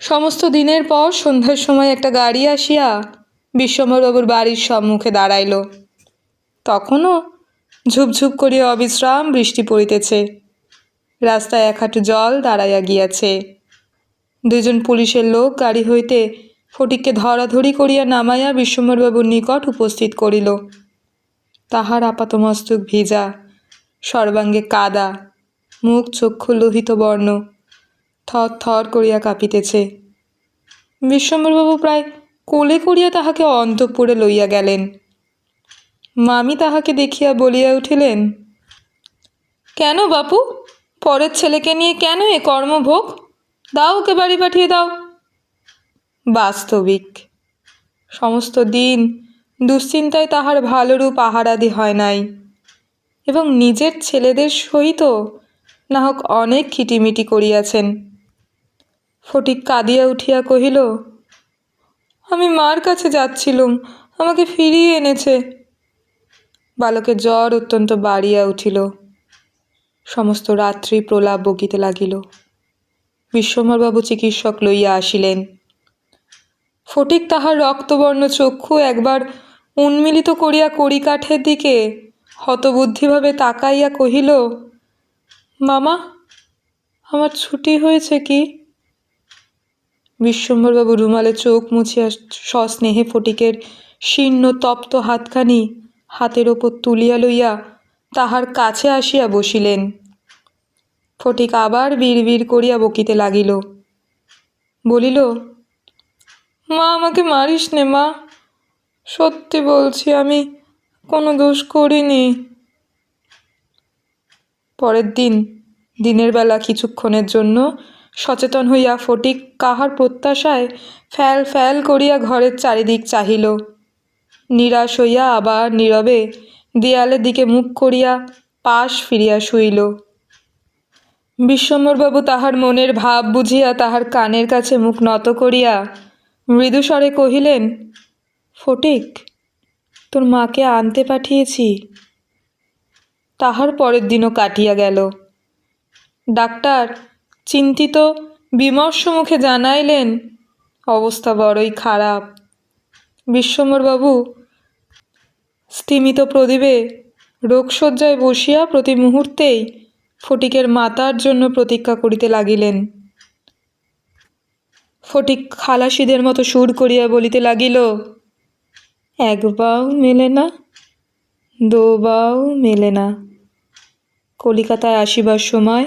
সমস্ত দিনের পর সন্ধ্যার সময় একটা গাড়ি আসিয়া বিশ্বম্বরবাবুর বাড়ির সম্মুখে দাঁড়াইল। তখনও ঝুপঝুপ করিয়া অবিশ্রাম বৃষ্টি পড়িতেছে। রাস্তায় এক হাঁটু জল দাঁড়াইয়া গিয়াছে। দুজন পুলিশের লোক গাড়ি হইতে ফটিককে ধরাধরি করিয়া নামাইয়া বিশ্বম্বরবাবুর নিকট উপস্থিত করিল। তাহার আপাতমস্তক ভিজা, সর্বাঙ্গে কাদা, মুখ চক্ষু লোহিত বর্ণ। থর থর করিয়া কাঁপিতেছে। বিশ্বম্বরবাবু প্রায় কোলে করিয়া তাহাকে অন্তঃপুরে লইয়া গেলেন। মামি তাহাকে দেখিয়া বলিয়া উঠিলেন, কেন বাপু? পরের ছেলেকে নিয়ে কেন এ কর্মভোগ? দাও ওকে বাড়ি পাঠিয়ে দাও। বাস্তবিক। সমস্ত দিন দুশ্চিন্তায় তাহার ভালোরূপ আহারাদি হয় নাই এবং নিজের ছেলেদের সহিত না হোক অনেক খিটিমিটি করিয়াছেন। ফটিক কাঁদিয়া উঠিয়া কহিল, আমি মার কাছে যাচ্ছিলুম, আমাকে ফিরিয়ে এনেছে। বালকের জ্বর অত্যন্ত বাড়িয়া উঠিল। সমস্ত রাত্রি প্রলাপ বকিতে লাগিল। বিশ্বম্বরবাবু চিকিৎসক লইয়া আসিলেন। ফটিক তাহার রক্তবর্ণ চক্ষু একবার উন্মিলিত করিয়া কড়িকাঠের দিকে হতবুদ্ধিভাবে তাকাইয়া কহিল, মামা, আমার ছুটি হয়েছে কি? বিশ্বম্বরবাবু রুমালে চোখ মুছিয়া সস্নেহে ফটিকের শীর্ণ তপ্ত হাতখানি হাতের ওপর তুলিয়া লইয়া তাহার কাছে আসিয়া বসিলেন। ফটিক আবার বিড় করিয়া বকিতে লাগিল। বলিল, মা, আমাকে মারিস নে, মা। সত্যি বলছি, আমি কোনো দোষ করিনি। পরের দিন, দিনের বেলা কিছুক্ষণের জন্য সচেতন হইয়া ফটিক কাহার প্রত্যাশায় ফ্যাল ফ্যাল করিয়া ঘরের চারিদিক চাহিল। নিরাশ হইয়া আবার নীরবে দেয়ালের দিকে মুখ করিয়া পাশ ফিরিয়া শুইল। বিশ্বম্বরবাবু তাহার মনের ভাব বুঝিয়া তাহার কানের কাছে মুখ নত করিয়া মৃদুস্বরে কহিলেন, ফটিক, তোর মাকে আনতে পাঠিয়েছি। তাহার পরের দিনও কাটিয়া গেল। ডাক্তার চিন্তিত বিমর্ষ মুখে জানাইলেন, অবস্থা বড়ই খারাপ। বিশ্বম্বরবাবু, স্তিমিত প্রদীপে রোগশয্যায় বসিয়া প্রতি মুহূর্তেই ফটিকের মাতার জন্য প্রতীক্ষা করিতে লাগিলেন। ফটিক খালাসিদের মতো সুর করিয়া বলিতে লাগিল, এক বাও মেলে না, দো বাও মেলে না। কলিকাতায় আসিবার সময়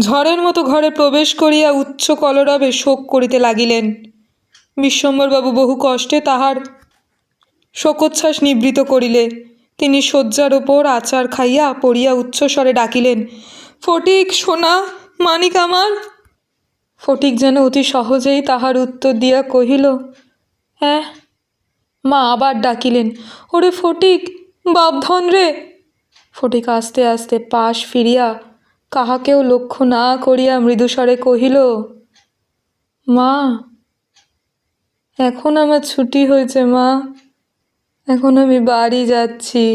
ঝড়ের মতো ঘরে প্রবেশ করিয়া উচ্চ কলরবে শোক করিতে লাগিলেন। বিশ্বম্বরবাবু বহু কষ্টে তাহার শোকোচ্ছ্বাস নিবৃত করিলে। তিনি শয্যার ওপর আচার খাইয়া পড়িয়া উচ্চস্বরে ডাকিলেন, ফটিক, সোনা, মানিক আমার। ফটিক যেন অতি সহজেই তাহার উত্তর দিয়া কহিল হ্যাঁ। মা আবার ডাকিলেন, ওরে ফটিক, বাপধন রে। ফটিক আস্তে আস্তে পাশ ফিরিয়া কাহাকেও লক্ষ্য না করিয়া মৃদুস্বরে কহিল, মা, এখন আমার ছুটি হয়েছে মা, এখন আমি বাড়ি যাচ্ছি।